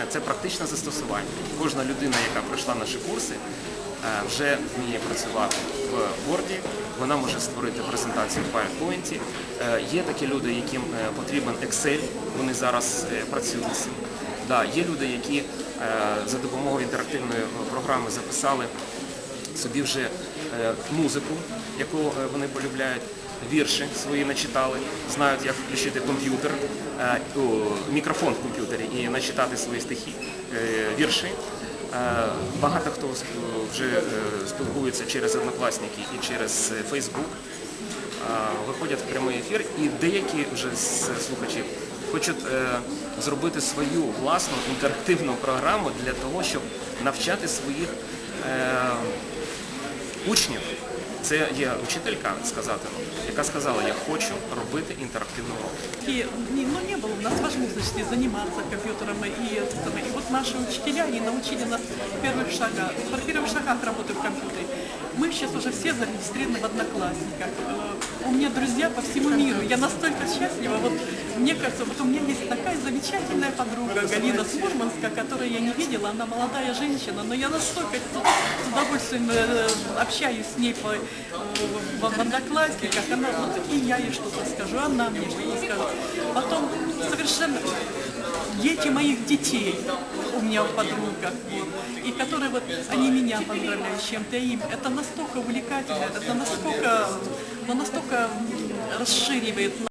теоретичне, це практичне застосування. Кожна людина, яка пройшла наші курси, е, вже вміє працювати в Word, вона може створити презентацію в PowerPoint. Е, Є такі люди, яким е, потрібен Excel, вони зараз працюють. Да, є люди, які за допомогою інтерактивної програми записали собі вже музику, яку е, вони полюбляють, вірші свої начитали, знають, як включити комп'ютер, е, мікрофон в комп'ютері і начитати свої стихи, е, вірші. Е, Багато хто вже е, спілкується через однокласники і через е, е, виходять в прямий ефір, і деякі вже з слухачів хочуть е, зробити свою власну інтерактивну програму для того, щоб навчати своїх е, учнів. Це є учителька сказати, яка сказала, я хочу робити інтерактивну урок. И, не- ну, не было у нас возможности заниматься компьютером и, это самое. и вот наши учителя и научили нас в первых шагах, в первых шагах работы в компьютере. Мы сейчас уже все зарегистрированы в Одноклассниках. Э, У меня друзья по всему миру. Я настолько счастлива. Вот мне кажется, вот у меня есть такая замечательная подруга Галина Смурманска, которую я не видела. Она молодая женщина, но я настолько с удовольствием э, общаюсь с ней по, э, в Одноклассниках. Она, вот и я ей что-то скажу, она мне что-то скажет. Потом совершенно дети моих детей у меня в подругах, вот, и которые вот, они меня поздравляют с чем-то им. Это настолько увлекательно, это настолько, ну, настолько расширивает